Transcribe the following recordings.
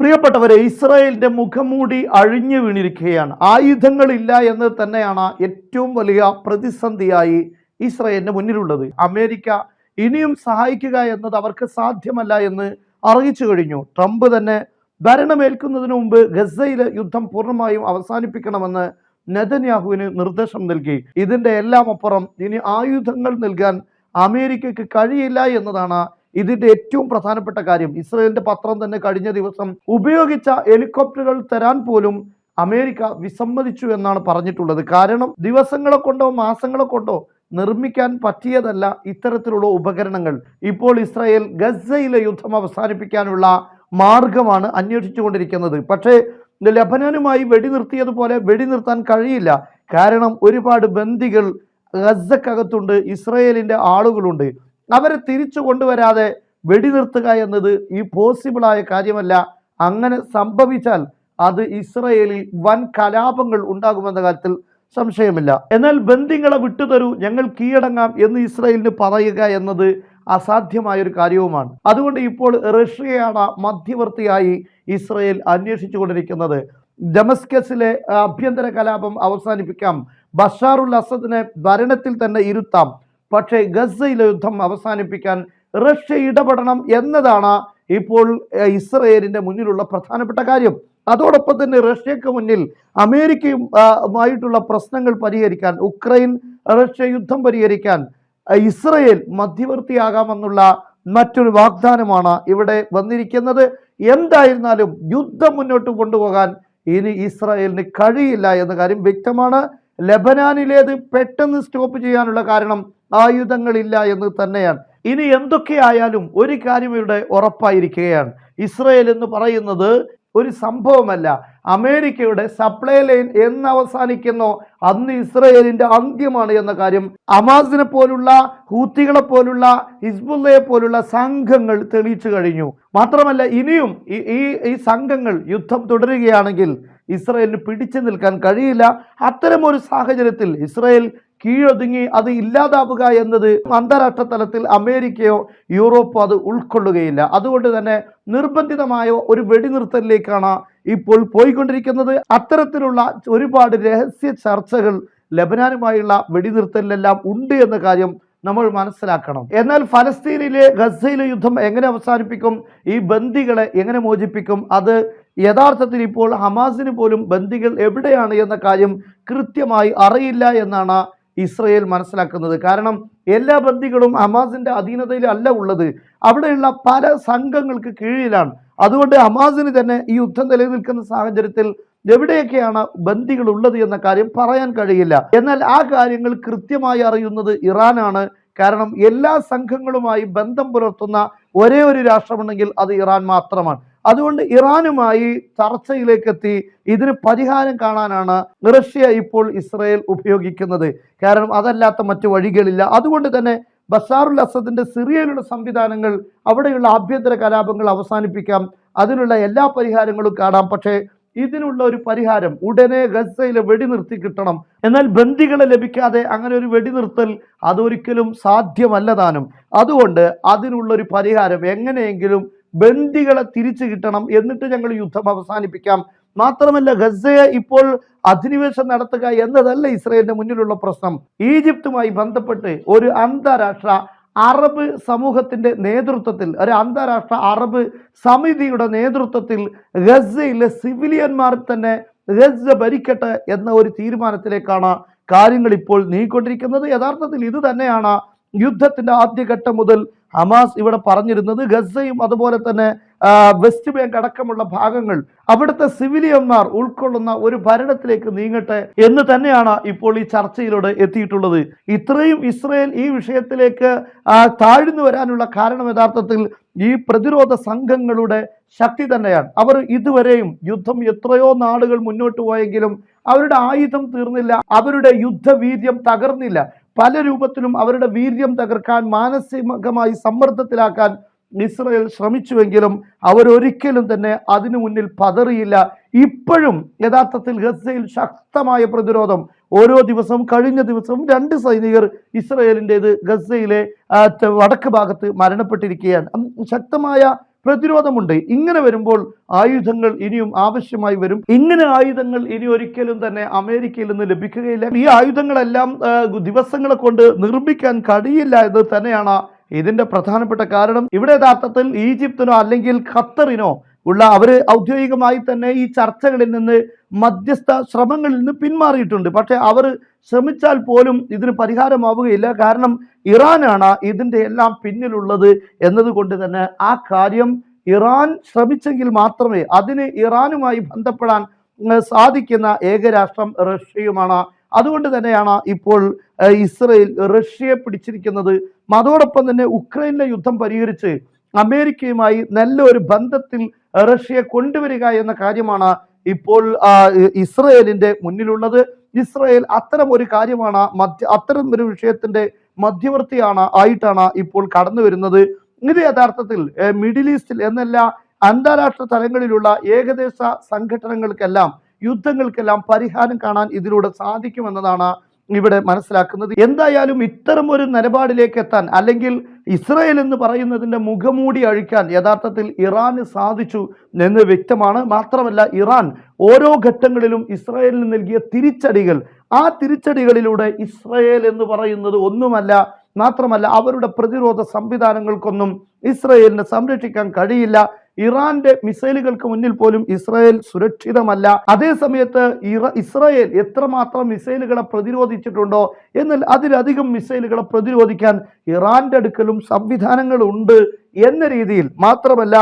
പ്രിയപ്പെട്ടവരെ ഇസ്രായേലിന്റെ മുഖംമൂടി അഴിഞ്ഞു വീണിരിക്കുകയാണ്. ആയുധങ്ങളില്ല എന്ന് തന്നെയാണ് ഏറ്റവും വലിയ പ്രതിസന്ധിയായി ഇസ്രായേലിന്റെ മുന്നിലുള്ളത്. അമേരിക്ക ഇനിയും സഹായിക്കുക എന്നത് അവർക്ക് സാധ്യമല്ല എന്ന് അറിയിച്ചു കഴിഞ്ഞു. ട്രംപ് തന്നെ ഭരണമേൽക്കുന്നതിന് മുമ്പ് ഗസയിലെ യുദ്ധം പൂർണമായും അവസാനിപ്പിക്കണമെന്ന് നെതന്യാഹുവിന് നിർദ്ദേശം നൽകി. ഇതിന്റെ എല്ലാം അപ്പുറം ഇനി ആയുധങ്ങൾ നൽകാൻ അമേരിക്കയ്ക്ക് കഴിയില്ല എന്നതാണ് ഇതിന്റെ ഏറ്റവും പ്രധാനപ്പെട്ട കാര്യം ഇസ്രയേലിന്റെ പത്രം തന്നെ കഴിഞ്ഞ ദിവസം ഉപയോഗിച്ച ഹെലികോപ്റ്ററുകൾ തരാൻ പോലും അമേരിക്ക വിസമ്മതിച്ചു എന്നാണ് പറഞ്ഞിട്ടുള്ളത്. കാരണം ദിവസങ്ങളെ കൊണ്ടോ മാസങ്ങളെ കൊണ്ടോ നിർമ്മിക്കാൻ പറ്റിയതല്ല ഇത്തരത്തിലുള്ള ഉപകരണങ്ങൾ. ഇപ്പോൾ ഇസ്രായേൽ ഗസയിലെ യുദ്ധം അവസാനിപ്പിക്കാനുള്ള മാർഗമാണ് അന്വേഷിച്ചുകൊണ്ടിരിക്കുന്നത്. പക്ഷേ ലബനാനുമായി വെടിനിർത്തിയതുപോലെ വെടിനിർത്താൻ കഴിയില്ല. കാരണം ഒരുപാട് ബന്ദികൾ ഗസക്കകത്തുണ്ട് ഇസ്രയേലിന്റെ ആളുകളുണ്ട്. അവരെ തിരിച്ചു കൊണ്ടുവരാതെ വെടിനിർത്തുക എന്നത് ഈ പോസിബിളായ കാര്യമല്ല. അങ്ങനെ സംഭവിച്ചാൽ അത് ഇസ്രയേലിൽ വൻ കലാപങ്ങൾ ഉണ്ടാകുമെന്ന കാര്യത്തിൽ സംശയമില്ല. എന്നാൽ ബന്ധിങ്ങളെ വിട്ടുതരൂ ഞങ്ങൾ കീഴടങ്ങാം എന്ന് ഇസ്രയേലിന് പറയുക എന്നത് അസാധ്യമായൊരു കാര്യവുമാണ്. അതുകൊണ്ട് ഇപ്പോൾ റഷ്യയാണ് മധ്യവർത്തിയായി ഇസ്രയേൽ അന്വേഷിച്ചു കൊണ്ടിരിക്കുന്നത് ഡമസ്കസിലെ ആഭ്യന്തര കലാപം അവസാനിപ്പിക്കാം. ബഷാറുൽ അസദിനെ ഭരണത്തിൽ തന്നെ ഇരുത്താം. പക്ഷേ ഗസയിലെ യുദ്ധം അവസാനിപ്പിക്കാൻ റഷ്യ ഇടപെടണം എന്നതാണ് ഇപ്പോൾ ഇസ്രയേലിന്റെ മുന്നിലുള്ള പ്രധാനപ്പെട്ട കാര്യം. അതോടൊപ്പം തന്നെ റഷ്യക്ക് മുന്നിൽ അമേരിക്കയുമായിട്ടുള്ള പ്രശ്നങ്ങൾ പരിഹരിക്കാൻ ഉക്രൈൻ റഷ്യ യുദ്ധം പരിഹരിക്കാൻ ഇസ്രയേൽ മധ്യവർത്തിയാകാമെന്നുള്ള മറ്റൊരു വാഗ്ദാനമാണ് ഇവിടെ വന്നിരിക്കുന്നത്. എന്തായിരുന്നാലും യുദ്ധം മുന്നോട്ട് കൊണ്ടുപോകാൻ ഇനി ഇസ്രായേലിന് കഴിയില്ല എന്ന കാര്യം വ്യക്തമാണ്. ലബനാനിലേത് പെട്ടെന്ന് സ്റ്റോപ്പ് ചെയ്യാനുള്ള കാരണം ആയുധങ്ങളില്ല എന്ന് തന്നെയാണ്. ഇനി എന്തൊക്കെയായാലും ഒരു കാര്യം ഇവിടെ ഉറപ്പായിരിക്കുകയാണ്. ഇസ്രയേൽ എന്ന് പറയുന്നത് ഒരു സംഭവമല്ല. അമേരിക്കയുടെ സപ്ലൈ ലൈൻ എന്ന് അവസാനിക്കുന്നോ അന്ന് ഇസ്രയേലിന്റെ അന്ത്യമാണ് എന്ന കാര്യം അമാസിനെ പോലുള്ള ഹൂത്തികളെ പോലുള്ള ഹിസ്ബുല്ലയെ പോലുള്ള സംഘങ്ങൾ തെളിയിച്ചു കഴിഞ്ഞു. മാത്രമല്ല ഇനിയും ഈ ഈ- സംഘങ്ങൾ യുദ്ധം തുടരുകയാണെങ്കിൽ ഇസ്രയേലിന് പിടിച്ചു നിൽക്കാൻ കഴിയില്ല. അത്തരമൊരു സാഹചര്യത്തിൽ ഇസ്രയേൽ കീഴൊതുങ്ങി അത് ഇല്ലാതാവുക എന്നത് അന്താരാഷ്ട്ര തലത്തിൽ അമേരിക്കയോ യൂറോപ്പോ അത് ഉൾക്കൊള്ളുകയില്ല. അതുകൊണ്ട് തന്നെ നിർബന്ധിതമായ ഒരു വെടിനിർത്തലിലേക്കാണ് ഇപ്പോൾ പോയിക്കൊണ്ടിരിക്കുന്നത്. അത്തരത്തിലുള്ള ഒരുപാട് രഹസ്യ ചർച്ചകൾ ലബനാനുമായുള്ള വെടിനിർത്തലിലെല്ലാം ഉണ്ട് എന്ന കാര്യം നമ്മൾ മനസ്സിലാക്കണം. എന്നാൽ ഫലസ്തീനിലെ ഗസയിലെ യുദ്ധം എങ്ങനെ അവസാനിപ്പിക്കും? ഈ ബന്ദികളെ എങ്ങനെ മോചിപ്പിക്കും? അത് യഥാർത്ഥത്തിൽ ഇപ്പോൾ ഹമാസിന് പോലും ബന്ദികൾ എവിടെയാണ് എന്ന കാര്യം കൃത്യമായി അറിയില്ല എന്നാണ് ഇസ്രയേൽ മനസ്സിലാക്കുന്നത്. കാരണം എല്ലാ ബന്ദികളും ഹമാസിന്റെ അധീനതയിൽ അല്ല ഉള്ളത്. അവിടെയുള്ള പല സംഘങ്ങൾക്ക് കീഴിലാണ്. അതുകൊണ്ട് ഹമാസിന് തന്നെ ഈ യുദ്ധം നിലനിൽക്കുന്ന സാഹചര്യത്തിൽ എവിടെയൊക്കെയാണ് ബന്ദികൾ ഉള്ളത് എന്ന കാര്യം പറയാൻ കഴിയില്ല. എന്നാൽ ആ കാര്യങ്ങൾ കൃത്യമായി അറിയുന്നത് ഇറാനാണ്. കാരണം എല്ലാ സംഘങ്ങളുമായി ബന്ധം പുലർത്തുന്ന ഒരേ ഒരു രാഷ്ട്രമുണ്ടെങ്കിൽ അത് ഇറാൻ മാത്രമാണ്. അതുകൊണ്ട് ഇറാനുമായി ചർച്ചയിലേക്ക് എത്തി ഇതിന് പരിഹാരം കാണാനാണ് റഷ്യ ഇപ്പോൾ ഇസ്രയേൽ ഉപയോഗിക്കുന്നത്. കാരണം അതല്ലാത്ത മറ്റു വഴികളില്ല. അതുകൊണ്ട് തന്നെ ബസാറുൽ അസദിന്റെ സിറിയയിലുള്ള സംവിധാനങ്ങൾ അവിടെയുള്ള ആഭ്യന്തര കലാപങ്ങൾ അവസാനിപ്പിക്കാം. അതിനുള്ള എല്ലാ പരിഹാരങ്ങളും കാണാം. പക്ഷേ ഇതിനുള്ള ഒരു പരിഹാരം ഉടനെ ഗസയിൽ വെടിനിർത്തി കിട്ടണം. എന്നാൽ ബന്ദികളെ ലഭിക്കാതെ അങ്ങനെ ഒരു വെടിനിർത്തൽ അതൊരിക്കലും സാധ്യമല്ല താനും. അതുകൊണ്ട് അതിനുള്ള ഒരു പരിഹാരം എങ്ങനെയെങ്കിലും ബന്ദികളെ തിരിച്ചു കിട്ടണം എന്നിട്ട് ഞങ്ങൾ യുദ്ധം അവസാനിപ്പിക്കാം. മാത്രമല്ല ഗസയെ ഇപ്പോൾ അധിനിവേശം നടത്തുക എന്നതല്ല ഇസ്രയേലിന്റെ മുന്നിലുള്ള പ്രശ്നം. ഈജിപ്തുമായി ബന്ധപ്പെട്ട് ഒരു അന്താരാഷ്ട്ര അറബ് സമൂഹത്തിന്റെ നേതൃത്വത്തിൽ ഒരു അന്താരാഷ്ട്ര അറബ് സമിതിയുടെ നേതൃത്വത്തിൽ ഗസയിലെ സിവിലിയന്മാർ തന്നെ ഗസ ഭരിക്കട്ടെ എന്ന ഒരു തീരുമാനത്തിലേക്കാണ് കാര്യങ്ങൾ ഇപ്പോൾ നീങ്ങിക്കൊണ്ടിരിക്കുന്നത് യഥാർത്ഥത്തിൽ ഇത് തന്നെയാണ് യുദ്ധത്തിന്റെ ആദ്യഘട്ടം മുതൽ ഹമാസ് ഇവിടെ പറഞ്ഞിരുന്നത് ഗസയും അതുപോലെ തന്നെ വെസ്റ്റ് ബാങ്ക് അടക്കമുള്ള ഭാഗങ്ങൾ അവിടുത്തെ സിവിലിയന്മാർ ഉൾക്കൊള്ളുന്ന ഒരു ഭരണത്തിലേക്ക് നീങ്ങട്ടെ എന്ന് തന്നെയാണ് ഇപ്പോൾ ഈ ചർച്ചയിലൂടെ എത്തിയിട്ടുള്ളത്. ഇത്രയും ഇസ്രയേൽ ഈ വിഷയത്തിലേക്ക് താഴ്ന്നു വരാനുള്ള കാരണം യഥാർത്ഥത്തിൽ ഈ പ്രതിരോധ സംഘങ്ങളുടെ ശക്തി തന്നെയാണ്. അവർ ഇതുവരെയും യുദ്ധം എത്രയോ നാളുകൾ മുന്നോട്ട് പോയെങ്കിലും അവരുടെ ആയുധം തീർന്നില്ല അവരുടെ യുദ്ധവീര്യം തകർന്നില്ല. പല രൂപത്തിലും അവരുടെ വീര്യം തകർക്കാൻ മാനസികമായി സമ്മർദ്ദത്തിലാക്കാൻ ഇസ്രയേൽ ശ്രമിച്ചുവെങ്കിലും അവരൊരിക്കലും തന്നെ അതിനു മുന്നിൽ പതറിയില്ല. ഇപ്പോഴും യഥാർത്ഥത്തിൽ ഗസയിൽ ശക്തമായ പ്രതിരോധം. ഓരോ ദിവസവും കഴിഞ്ഞ ദിവസവും രണ്ട് സൈനികർ ഇസ്രയേലിന്റെത് ഗസയിലെ വടക്ക് ഭാഗത്ത് മരണപ്പെട്ടിരിക്കുകയാണ്. ശക്തമായ പ്രതിരോധമുണ്ട്. ഇങ്ങനെ വരുമ്പോൾ ആയുധങ്ങൾ ഇനിയും ആവശ്യമായി വരും. ഇങ്ങനെ ആയുധങ്ങൾ ഇനി ഒരിക്കലും തന്നെ അമേരിക്കയിൽ നിന്ന് ലഭിക്കുകയില്ല. ഈ ആയുധങ്ങളെല്ലാം ദിവസങ്ങളെ കൊണ്ട് നിർമ്മിക്കാൻ കഴിയില്ല എന്ന് തന്നെയാണ് ഇതിന്റെ പ്രധാനപ്പെട്ട കാരണം. ഇവിടെ യഥാർത്ഥത്തിൽ ഈജിപ്തിനോ അല്ലെങ്കിൽ ഖത്തറിനോ ഉള്ള അവർ ഔദ്യോഗികമായി തന്നെ ഈ ചർച്ചകളിൽ നിന്ന് മധ്യസ്ഥ ശ്രമങ്ങളിൽ നിന്ന് പിന്മാറിയിട്ടുണ്ട്. പക്ഷേ അവർ ശ്രമിച്ചാൽ പോലും ഇതിന് പരിഹാരമാവുകയില്ല. കാരണം ഇറാനാണ് ഇതിന്റെ എല്ലാം പിന്നിലുള്ളത് എന്നതുകൊണ്ട് തന്നെ ആ കാര്യം ഇറാൻ ശ്രമിച്ചെങ്കിൽ മാത്രമേ അതിന് ഇറാനുമായി ബന്ധപ്പെടാൻ സാധിക്കുന്ന ഏകരാഷ്ട്രം റഷ്യയുമാണ്. അതുകൊണ്ട് തന്നെയാണ് ഇപ്പോൾ ഇസ്രയേൽ റഷ്യയെ പിടിച്ചിരിക്കുന്നത്. അതോടൊപ്പം തന്നെ ഉക്രൈനിലെ യുദ്ധം പരിഹരിച്ച് അമേരിക്കയുമായി നല്ല ഒരു ബന്ധത്തിൽ റഷ്യയെ കൊണ്ടുവരിക എന്ന കാര്യമാണ് ഇപ്പോൾ ഇസ്രയേലിന്റെ മുന്നിലുള്ളത്. ഇസ്രയേൽ അത്തരം ഒരു കാര്യമാണ് മധ്യ അത്തരം ഒരു വിഷയത്തിന്റെ മധ്യവർത്തിയാണ് ആയിട്ടാണ് ഇപ്പോൾ കടന്നു വരുന്നത്. ഇത് യഥാർത്ഥത്തിൽ മിഡിൽ ഈസ്റ്റിൽ എന്നല്ല അന്താരാഷ്ട്ര തലങ്ങളിലുള്ള ഏകദേശ സംഘടനകൾക്കെല്ലാം യുദ്ധങ്ങൾക്കെല്ലാം പരിഹാരം കാണാൻ ഇതിലൂടെ സാധിക്കുമെന്നതാണ് ഇവിടെ മനസ്സിലാക്കുന്നത് എന്തായാലും ഇത്തരം ഒരു നിലപാടിലേക്ക് എത്താൻ അല്ലെങ്കിൽ ഇസ്രയേൽ എന്ന് പറയുന്നതിന്റെ മുഖമൂടി അഴിക്കാൻ യഥാർത്ഥത്തിൽ ഇറാന് സാധിച്ചു എന്ന് വ്യക്തമാണ്. മാത്രമല്ല ഇറാൻ ഓരോ ഘട്ടങ്ങളിലും ഇസ്രയേലിന് നൽകിയ തിരിച്ചടികൾ ആ തിരിച്ചടികളിലൂടെ ഇസ്രയേൽ എന്ന് പറയുന്നത് ഒന്നുമല്ല മാത്രമല്ല അവരുടെ പ്രതിരോധ സംവിധാനങ്ങൾക്കൊന്നും ഇസ്രയേലിനെ സംരക്ഷിക്കാൻ കഴിയില്ല. ഇറാന്റെ മിസൈലുകൾക്ക് മുന്നിൽ പോലും ഇസ്രായേൽ സുരക്ഷിതമല്ല. അതേ സമയത്ത് ഇസ്രായേൽ എത്രമാത്രം മിസൈലുകളെ പ്രതിരോധിച്ചിട്ടുണ്ടോ എന്നാൽ അതിലധികം മിസൈലുകളെ പ്രതിരോധിക്കാൻ ഇറാന്റെ അടുക്കലും സംവിധാനങ്ങളുണ്ട് എന്ന രീതിയിൽ. മാത്രമല്ല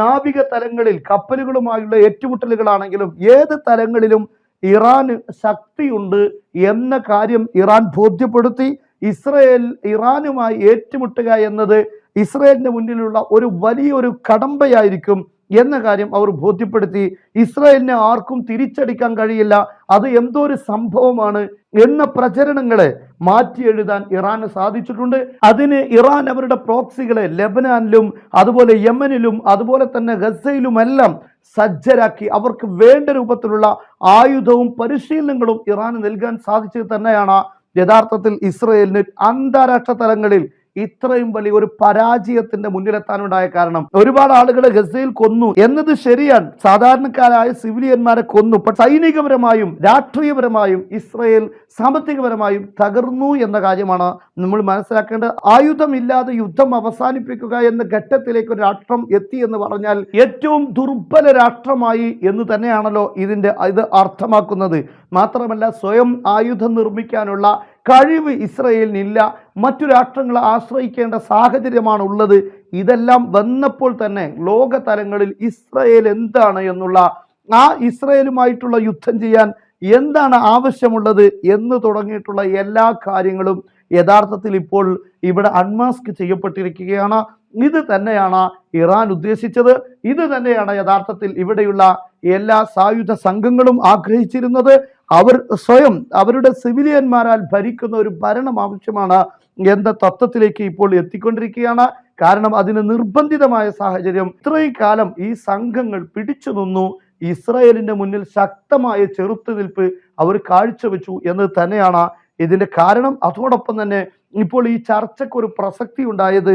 നാവിക തലങ്ങളിൽ കപ്പലുകളുമായുള്ള ഏറ്റുമുട്ടലുകളാണെങ്കിലും ഏത് തലങ്ങളിലും ഇറാന് ശക്തിയുണ്ട് എന്ന കാര്യം ഇറാൻ ബോധ്യപ്പെടുത്തി. ഇസ്രയേൽ ഇറാനുമായി ഏറ്റുമുട്ടുക എന്നത് ഇസ്രയേലിന്റെ മുന്നിലുള്ള ഒരു വലിയൊരു കടമ്പയായിരിക്കും എന്ന കാര്യം അവർ ബോധ്യപ്പെടുത്തി. ഇസ്രായേലിനെ ആർക്കും തിരിച്ചടിക്കാൻ കഴിയില്ല. അത് എന്തോ ഒരു സംഭവമാണ് എന്ന പ്രചരണങ്ങളെ മാറ്റി എഴുതാൻ ഇറാന് സാധിച്ചിട്ടുണ്ട്. അതിന് ഇറാൻ അവരുടെ പ്രോക്സികളെ ലെബനാനിലും അതുപോലെ യമനിലും അതുപോലെ തന്നെ ഗസയിലുമെല്ലാം സജ്ജരാക്കി അവർക്ക് വേണ്ട രൂപത്തിലുള്ള ആയുധവും പരിശീലനങ്ങളും ഇറാന് നൽകാൻ സാധിച്ചത് തന്നെയാണ്. യഥാർത്ഥത്തിൽ ഇസ്രയേലിന് അന്താരാഷ്ട്ര തലങ്ങളിൽ ഇത്രയും വലിയ ഒരു പരാജയത്തിന്റെ മുന്നിലെത്താനുണ്ടായ കാരണം ഒരുപാട് ആളുകളെ ഗസയിൽ കൊന്നു. എന്നത് ശരിയാണ്. സാധാരണക്കാരായ സിവിലിയന്മാരെ കൊന്നു. സൈനികപരമായും രാഷ്ട്രീയപരമായും ഇസ്രയേൽ സാമ്പത്തികപരമായും തകർന്നു എന്ന കാര്യമാണ് നമ്മൾ മനസ്സിലാക്കേണ്ടത്. ആയുധമില്ലാതെ യുദ്ധം അവസാനിപ്പിക്കുക എന്ന ഘട്ടത്തിലേക്ക് ഒരു രാഷ്ട്രം എത്തി എന്ന് പറഞ്ഞാൽ ഏറ്റവും ദുർബല രാഷ്ട്രമായി എന്ന് തന്നെയാണല്ലോ ഇതിന്റെ ഇത് അർത്ഥമാക്കുന്നത്. മാത്രമല്ല സ്വയം ആയുധം നിർമ്മിക്കാനുള്ള കഴിവ് ഇസ്രയേലിനില്ല. മറ്റു രാഷ്ട്രങ്ങളെ ആശ്രയിക്കേണ്ട സാഹചര്യമാണ് ഉള്ളത്. ഇതെല്ലാം വന്നപ്പോൾ തന്നെ ലോക തലങ്ങളിൽ ഇസ്രയേൽ എന്താണ് എന്നുള്ള ആ ഇസ്രയേലുമായിട്ടുള്ള യുദ്ധം ചെയ്യാൻ എന്താണ് ആവശ്യമുള്ളത് എന്ന് തുടങ്ങിയിട്ടുള്ള എല്ലാ കാര്യങ്ങളും യഥാർത്ഥത്തിൽ ഇപ്പോൾ ഇവിടെ അൺമാസ്ക് ചെയ്യപ്പെട്ടിരിക്കുകയാണ്. ഇത് തന്നെയാണ് ഇറാൻ ഉദ്ദേശിച്ചത്. ഇത് തന്നെയാണ് യഥാർത്ഥത്തിൽ ഇവിടെയുള്ള എല്ലാ സായുധ സംഘങ്ങളും ആഗ്രഹിച്ചിരുന്നത് അവർ സ്വയം അവരുടെ സിവിലിയന്മാരാൽ ഭരിക്കുന്ന ഒരു ഭരണം ആവശ്യമാണ് എന്ന തത്വത്തിലേക്ക് ഇപ്പോൾ എത്തിക്കൊണ്ടിരിക്കുകയാണ്. കാരണം അതിന് നിർബന്ധിതമായ സാഹചര്യം. ഇത്രയും കാലം ഈ സംഘങ്ങൾ പിടിച്ചു നിന്നു. ഇസ്രായേലിന്റെ മുന്നിൽ ശക്തമായ ചെറുത്തുനിൽപ്പ് അവർ കാഴ്ചവെച്ചു എന്ന് തന്നെയാണ് ഇതിന്റെ കാരണം. അതോടൊപ്പം തന്നെ ഇപ്പോൾ ഈ ചർച്ചയ്ക്ക് ഒരു പ്രസക്തി ഉണ്ടായത്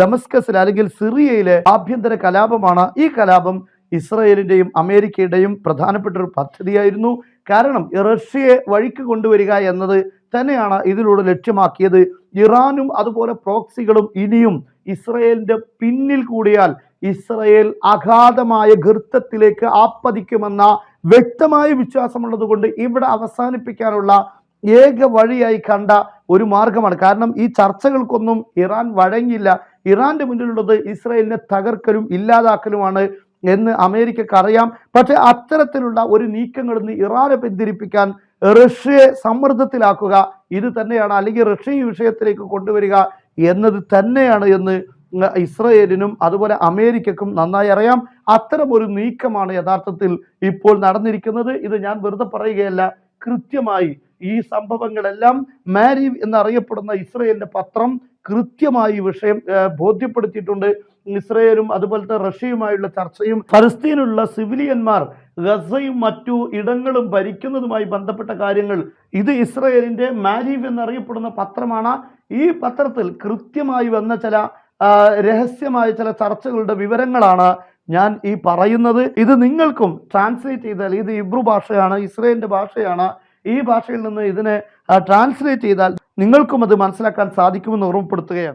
ഡെമസ്കസിൽ അല്ലെങ്കിൽ സിറിയയിലെ ആഭ്യന്തര കലാപമാണ്. ഈ കലാപം ഇസ്രയേലിന്റെയും അമേരിക്കയുടെയും പ്രധാനപ്പെട്ട ഒരു പദ്ധതിയായിരുന്നു. കാരണം റഷ്യയെ വഴിക്ക് കൊണ്ടുവരിക എന്നത് തന്നെയാണ് ഇതിലൂടെ ലക്ഷ്യമാക്കിയത്. ഇറാനും അതുപോലെ പ്രോക്സികളും ഇനിയും ഇസ്രയേലിന്റെ പിന്നിൽ കൂടിയാൽ ഇസ്രയേൽ അഗാധമായ ഗർത്തത്തിലേക്ക് ആപ്പതിക്കുമെന്ന വ്യക്തമായ വിശ്വാസമുള്ളത് കൊണ്ട് ഇവിടെ അവസാനിപ്പിക്കാനുള്ള ഏക വഴിയായി കണ്ട ഒരു മാർഗമാണ്. കാരണം ഈ ചർച്ചകൾക്കൊന്നും ഇറാൻ വഴങ്ങിയില്ല. ഇറാന്റെ മുന്നിലുള്ളത് ഇസ്രയേലിനെ തകർക്കലും ഇല്ലാതാക്കലുമാണ്. എന്ന് അമേരിക്കക്ക് അറിയാം പക്ഷെ അത്തരത്തിലുള്ള ഒരു നീക്കങ്ങളിൽ നിന്ന് ഇറാനെ പിന്തിരിപ്പിക്കാൻ റഷ്യയെ സമ്മർദ്ദത്തിലാക്കുക ഇത് തന്നെയാണ് അല്ലെങ്കിൽ റഷ്യ ഈ വിഷയത്തിലേക്ക് കൊണ്ടുവരിക എന്നത് തന്നെയാണ് എന്ന് ഇസ്രയേലിനും അതുപോലെ അമേരിക്കക്കും നന്നായി അറിയാം. അത്തരം ഒരു നീക്കമാണ് യഥാർത്ഥത്തിൽ ഇപ്പോൾ നടന്നിരിക്കുന്നത്. ഇത് ഞാൻ വെറുതെ പറയുകയല്ല കൃത്യമായി ഈ സംഭവങ്ങളെല്ലാം മാരി എന്നറിയപ്പെടുന്ന ഇസ്രയേലിന്റെ പത്രം കൃത്യമായി വിഷയം ബോധ്യപ്പെടുത്തിയിട്ടുണ്ട്. ഇസ്രയേലും അതുപോലത്തെ റഷ്യയുമായുള്ള ചർച്ചയും ഫലസ്തീനുള്ള സിവിലിയന്മാർ ഗസയും മറ്റു ഇടങ്ങളും ഭരിക്കുന്നതുമായി ബന്ധപ്പെട്ട കാര്യങ്ങൾ ഇത് ഇസ്രയേലിന്റെ മാരീവ് എന്നറിയപ്പെടുന്ന പത്രമാണ്. ഈ പത്രത്തിൽ കൃത്യമായി വന്ന ചില രഹസ്യമായ ചില ചർച്ചകളുടെ വിവരങ്ങളാണ് ഞാൻ ഈ പറയുന്നത്. ഇത് നിങ്ങൾക്കും ട്രാൻസ്ലേറ്റ് ചെയ്താൽ ഇത് ഇബ്രു ഭാഷയാണ് ഇസ്രയേലിന്റെ ഭാഷയാണ്. ഈ ഭാഷയിൽ നിന്ന് ഇതിനെ ട്രാൻസ്ലേറ്റ് ചെയ്താൽ നിങ്ങൾക്കും അത് മനസ്സിലാക്കാൻ സാധിക്കുമെന്ന് ഓർമ്മപ്പെടുത്തുകയാണ്.